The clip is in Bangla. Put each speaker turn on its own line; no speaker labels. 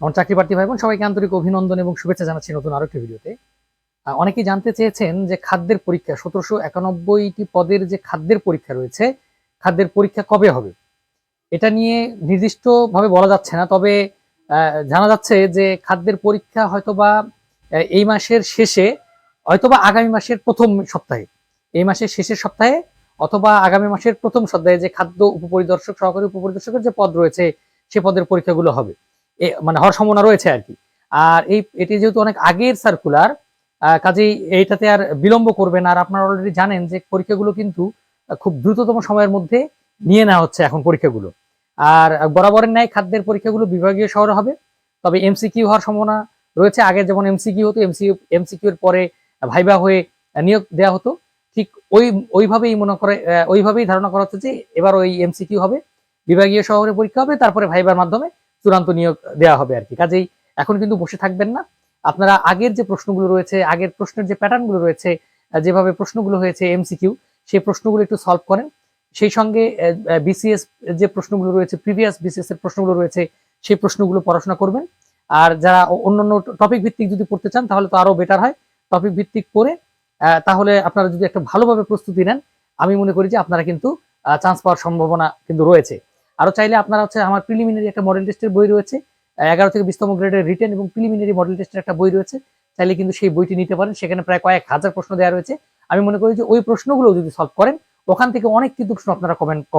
আমার চাকরি প্রার্থী ভাই বোন সবাইকে আন্তরিক অভিনন্দন এবং শুভেচ্ছা জানাচ্ছি নতুন আরও একটি ভিডিওতে। অনেকেই জানতে চেয়েছেন যে খাদ্যের পরীক্ষা, সতেরোশো একানব্বইটি পদের যে খাদ্যের পরীক্ষা রয়েছে, খাদ্যের পরীক্ষা কবে হবে? এটা নিয়ে নির্দিষ্টভাবে বলা যাচ্ছে না, তবে জানা যাচ্ছে যে খাদ্যের পরীক্ষা হয়তোবা এই মাসের শেষে, হয়তোবা আগামী মাসের প্রথম সপ্তাহে। এই মাসের শেষের সপ্তাহে অথবা আগামী মাসের প্রথম সপ্তাহে যে খাদ্য উপপরিদর্শক, সহকারী উপপরিদর্শকের যে পদ রয়েছে, সে পদের পরীক্ষাগুলো হবে। মানে হওয়ার সম্ভাবনা রয়েছে আর কি। আর এই, এটি যেহেতু অনেক আগের সার্কুলার কাজেই এইটাতে আর বিলম্ব করবেন আর আপনারা অলরেডি জানেন যে পরীক্ষাগুলো কিন্তু খুব দ্রুততম সময়ের মধ্যে নিয়ে নেওয়া হচ্ছে এখন পরীক্ষাগুলো। আর বরাবরের ন্যায় খাদ্যের পরীক্ষাগুলো বিভাগীয় শহরে হবে। তবে এমসিকিউ হওয়ার সম্ভাবনা রয়েছে। আগে যেমন এমসিকিউ হতো এমসিকিউ এমসিকিউ এর পরে ভাইবা হয়ে নিয়োগ দেওয়া হতো। ঠিক ওই, ওইভাবেই মনে করে ওইভাবেই ধারণা করা হচ্ছে যে এবার ওই এমসিকিউ হবে। বিভাগীয় শহরে পরীক্ষা হবে, তারপরে ভাইবার মাধ্যমে চূড়ান্ত নিয়োগ দেওয়া হবে আর কি। কাজেই এখন কিন্তু বসে থাকবেন না। আপনারা আগের যে প্রশ্নগুলো রয়েছে, আগের প্রশ্নের যে প্যাটার্নগুলো রয়েছে যেভাবে প্রশ্নগুলো হয়েছে এমসিকিউ সেই প্রশ্নগুলো একটু সলভ করেন। সেই সঙ্গে বিসিএস যে প্রশ্নগুলো রয়েছে প্রিভিয়াস বিসিএস এর প্রশ্নগুলো রয়েছে, সেই প্রশ্নগুলো পড়াশোনা করবেন। আর যারা অন্যান্য টপিক ভিত্তিক যদি পড়তে চান, তাহলে তো আরও বেটার হয়। টপিক ভিত্তিক পড়ে তাহলে আপনারা যদি একটা ভালোভাবে প্রস্তুতি নেন, আমি মনে করি যে আপনারা কিন্তু চান্স পাওয়ার সম্ভাবনা কিন্তু রয়েছে। আরও চাইলে আপনারা হচ্ছে আমার প্রিলিমিনারি একটা মডেল টেস্টের বই রয়েছে, এগারো থেকে বিশতম গ্রেডের রিটেন এবং প্রিলিমিনারি মডেল টেস্টের একটা বই রয়েছে, চাইলে কিন্তু সেই বইটি নিতে পারেন, সেখানে প্রায় কয়েক হাজার প্রশ্ন দেওয়া রয়েছে। আমি মনে করি যে ওই প্রশ্নগুলো যদি সলভ করেন, ওখান থেকে অনেক কিন্তু প্রশ্ন আপনারা কমেন্ট